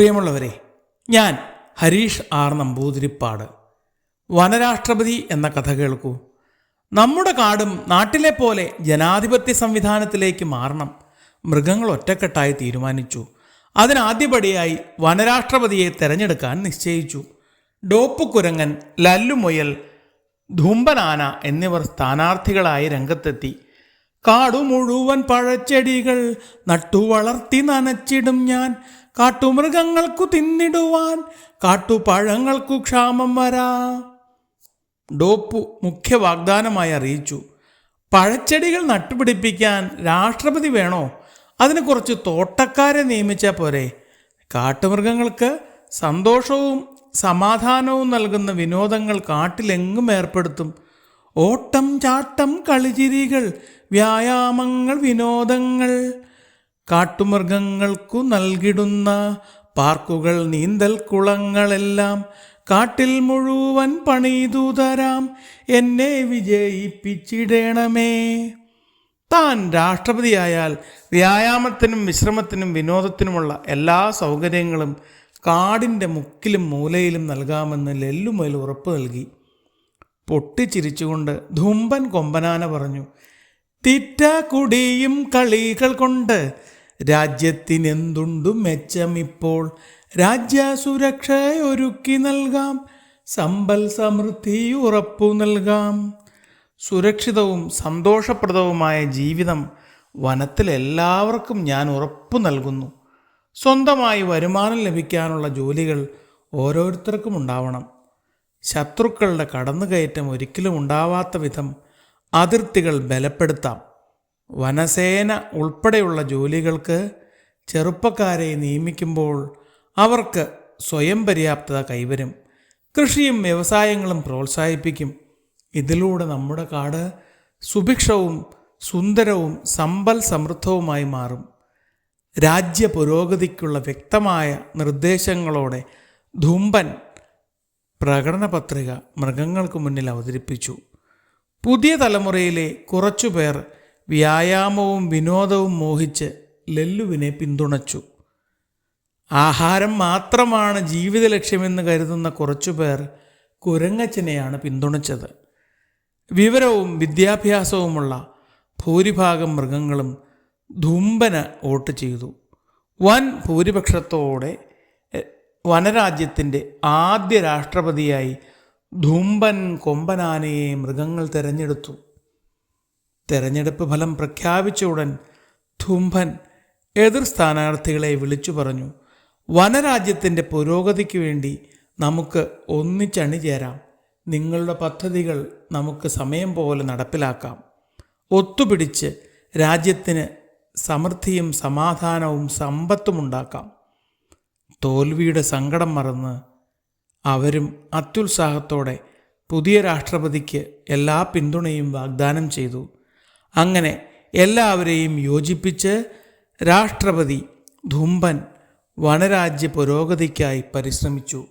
പ്രിയമുള്ളവരെ ഞാൻ ഹരീഷ് ആർ നമ്പൂതിരിപ്പാട്. വനരാഷ്ട്രപതി എന്ന കഥ കേൾക്കൂ. നമ്മുടെ കാടും നാട്ടിലെ പോലെ ജനാധിപത്യ സംവിധാനത്തിലേക്ക് മാറണം. മൃഗങ്ങൾ ഒറ്റക്കെട്ടായി തീരുമാനിച്ചു. അതിനാദ്യപടിയായി വനരാഷ്ട്രപതിയെ തെരഞ്ഞെടുക്കാൻ നിശ്ചയിച്ചു. ഡോപ്പ് കുരങ്ങൻ ലല്ലുമുയൽ ധൂമ്പനാന എന്നിവർ സ്ഥാനാർത്ഥികളായി രംഗത്തെത്തി. കാടു മുഴുവൻ പഴച്ചെടികൾ നട്ടു വളർത്തി നനച്ചിടും ഞാൻ. കാട്ടുമൃഗങ്ങൾക്കു തിന്നിടുവാൻ കാട്ടുപഴങ്ങൾക്കു ക്ഷാമം വരാ. ഡോപ്പു മുഖ്യ വാഗ്ദാനമായി അറിയിച്ചു. പഴച്ചെടികൾ നട്ടുപിടിപ്പിക്കാൻ രാഷ്ട്രപതി വേണോ? അതിന് കുറച്ച് തോട്ടക്കാരെ നിയമിച്ചാൽ പോരെ. കാട്ടുമൃഗങ്ങൾക്ക് സന്തോഷവും സമാധാനവും നൽകുന്ന വിനോദങ്ങൾ കാട്ടിലെങ്ങും ഏർപ്പെടുത്തും. ഓട്ടം ചാട്ടം കളിചിരികൾ വ്യായാമങ്ങൾ വിനോദങ്ങൾ. കാട്ടുമൃഗങ്ങൾക്കു നൽകിടുന്ന പാർക്കുകൾ നീന്തൽ കുളങ്ങളെല്ലാം കാട്ടിൽ മുഴുവൻ പണിതു തരാം. എന്നെ വിജയിപ്പിച്ചിടണമേ. താൻ രാഷ്ട്രപതിയായാൽ വ്യായാമത്തിനും വിശ്രമത്തിനും വിനോദത്തിനുമുള്ള എല്ലാ സൗകര്യങ്ങളും കാടിന്റെ മുക്കിലും മൂലയിലും നൽകാമെന്ന് ലെല്ലുമേൽ ഉറപ്പ് നൽകി. പൊട്ടിച്ചിരിച്ചുകൊണ്ട് ധുമ്പൻ കൊമ്പനാന പറഞ്ഞു തിറ്റ കുടിയും കളികൾ കൊണ്ട് രാജ്യത്തിനെന്തുണ്ടു മെച്ചമിപ്പോൾ രാജ്യസുരക്ഷ ഒരുക്കി നൽകാം. സമ്പൽ സമൃദ്ധി ഉറപ്പു നൽകാം. സുരക്ഷിതവും സന്തോഷപ്രദവുമായ ജീവിതം വനത്തിലെല്ലാവർക്കും ഞാൻ ഉറപ്പു നൽകുന്നു. സ്വന്തമായി വരുമാനം ലഭിക്കാനുള്ള ജോലികൾ ഓരോരുത്തർക്കും ഉണ്ടാവണം. ശത്രുക്കളുടെ കടന്നുകയറ്റം ഒരിക്കലും ഉണ്ടാവാത്ത വിധം അതിർത്തികൾ ബലപ്പെടുത്താം. വനസേന ഉൾപ്പെടെയുള്ള ജോലികൾക്ക് ചെറുപ്പക്കാരെ നിയമിക്കുമ്പോൾ അവർക്ക് സ്വയം പര്യാപ്തത കൈവരും. കൃഷിയും വ്യവസായങ്ങളും പ്രോത്സാഹിപ്പിക്കും. ഇതിലൂടെ നമ്മുടെ കാട് സുഭിക്ഷവും സുന്ദരവും സമ്പൽ സമൃദ്ധവുമായി മാറും. രാജ്യ പുരോഗതിക്കുള്ള വ്യക്തമായ നിർദ്ദേശങ്ങളോടെ ധുംബൻ പ്രകടന പത്രിക മൃഗങ്ങൾക്ക് മുന്നിൽ അവതരിപ്പിച്ചു. പുതിയ തലമുറയിലെ കുറച്ചുപേർ വ്യായാമവും വിനോദവും മോഹിച്ച് ലല്ലുവിനെ പിന്തുണച്ചു. ആഹാരം മാത്രമാണ് ജീവിത ലക്ഷ്യമെന്ന് കരുതുന്ന കുറച്ചുപേർ കുരങ്ങച്ചനെയാണ് പിന്തുണച്ചത്. വിവരവും വിദ്യാഭ്യാസവുമുള്ള ഭൂരിഭാഗം മൃഗങ്ങളും ധുംബന് വോട്ട് ചെയ്തു. വൻ ഭൂരിപക്ഷത്തോടെ വനരാജ്യത്തിന്റെ ആദ്യ രാഷ്ട്രപതിയായി ധുംബൻ കൊമ്പനാനയെ മൃഗങ്ങൾ തിരഞ്ഞെടുത്തു. തെരഞ്ഞെടുപ്പ് ഫലം പ്രഖ്യാപിച്ച ഉടൻ ധുംഭൻ എതിർ സ്ഥാനാർത്ഥികളെ വിളിച്ചു പറഞ്ഞു. വനരാജ്യത്തിന്റെ പുരോഗതിക്ക് വേണ്ടി നമുക്ക് ഒന്നിച്ചണിചേരാം നിങ്ങളുടെ പദ്ധതികൾ നമുക്ക് സമയം പോലെ നടപ്പിലാക്കാം. ഒത്തുപിടിച്ച് രാജ്യത്തിന് സമൃദ്ധിയും സമാധാനവും സമ്പത്തും ഉണ്ടാക്കാം. തോൽവിയുടെ സങ്കടം മറന്ന് അവരും അത്യുത്സാഹത്തോടെ പുതിയ രാഷ്ട്രപതിക്ക് എല്ലാ പിന്തുണയും വാഗ്ദാനം ചെയ്തു. അങ്ങനെ എല്ലാവരെയും യോജിപ്പിച്ച് രാഷ്ട്രപതി ധുംബൻ വനരാജ്യ പുരോഗതിക്കായി പരിശ്രമിച്ചു.